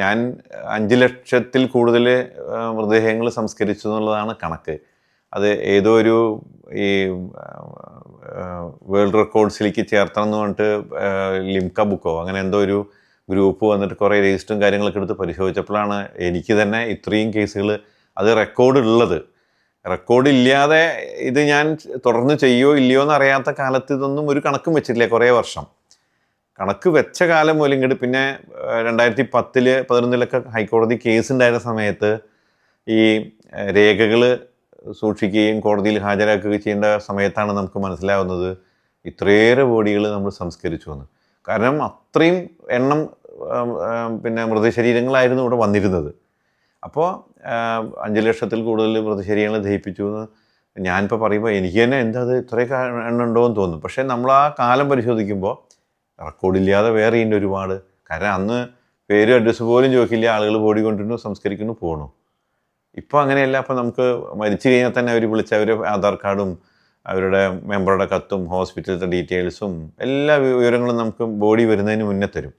ഞാൻ അഞ്ച് ലക്ഷത്തിൽ കൂടുതൽ മൃതദേഹങ്ങൾ സംസ്കരിച്ചു എന്നുള്ളതാണ് കണക്ക്. അത് ഏതോ ഒരു ഈ വേൾഡ് റെക്കോർഡ്സിലേക്ക് ചേർത്തണം എന്ന് പറഞ്ഞിട്ട് ലിംക ബുക്കോ അങ്ങനെ എന്തോ ഒരു ഗ്രൂപ്പ് വന്നിട്ട് കുറേ രജിസ്റ്ററും കാര്യങ്ങളൊക്കെ എടുത്ത് പരിശോധിച്ചപ്പോഴാണ് എനിക്ക് തന്നെ ഇത്രയും കേസുകൾ അത് റെക്കോർഡ് ഉള്ളത്. റെക്കോർഡ് ഇല്ലാതെ ഇത് ഞാൻ തുടർന്ന് ചെയ്യോ ഇല്ലയോ എന്ന് അറിയാത്ത കാലത്ത് ഇതൊന്നും ഒരു കണക്കും വെച്ചിട്ടില്ല കുറേ വർഷം. കണക്ക് വെച്ച കാലം മുതൽ ഇങ്ങോട്ട് പിന്നെ രണ്ടായിരത്തി പത്തിൽ പതിനൊന്നിലൊക്കെ ഹൈക്കോടതി കേസ് ഉണ്ടായിരുന്ന സമയത്ത് ഈ രേഖകൾ സൂക്ഷിക്കുകയും കോടതിയിൽ ഹാജരാക്കുകയും ചെയ്യേണ്ട സമയത്താണ് നമുക്ക് മനസ്സിലാവുന്നത് ഇത്രയേറെ ബോഡികൾ നമ്മൾ സംസ്കരിച്ചു എന്ന്. കാരണം അത്രയും എണ്ണം പിന്നെ മൃതശരീരങ്ങളായിരുന്നു ഇവിടെ വന്നിരുന്നത്. അപ്പോൾ അഞ്ച് ലക്ഷത്തിൽ കൂടുതൽ മൃതശരീരങ്ങൾ ദഹിപ്പിച്ചു എന്ന് ഞാനിപ്പോൾ പറയുമ്പോൾ എനിക്ക് തന്നെ എന്താ അത് ഇത്രയൊക്കെ എണ്ണം ഉണ്ടോ എന്ന് തോന്നുന്നു പക്ഷേ നമ്മൾ ആ കാലം പരിശോധിക്കുമ്പോൾ റെക്കോർഡില്ലാതെ വേറെ ഇതിന്റെ ഒരുപാട്. കാരണം അന്ന് പേരും അഡ്രസ്സ് പോലും ചോദിക്കില്ല. ആളുകൾ ബോഡി കൊണ്ടിരുന്നു സംസ്കരിക്കുന്നു പോകണു ഇപ്പോൾ അങ്ങനെയല്ല. അപ്പോൾ നമുക്ക് മരിച്ചു കഴിഞ്ഞാൽ തന്നെ അവർ വിളിച്ച് അവർ ആധാർ കാർഡും അവരുടെ മെമ്പറുടെ കത്തും ഹോസ്പിറ്റലിലത്തെ ഡീറ്റെയിൽസും എല്ലാ വിവരങ്ങളും നമുക്ക് ബോഡി വരുന്നതിന് മുന്നേ തരും.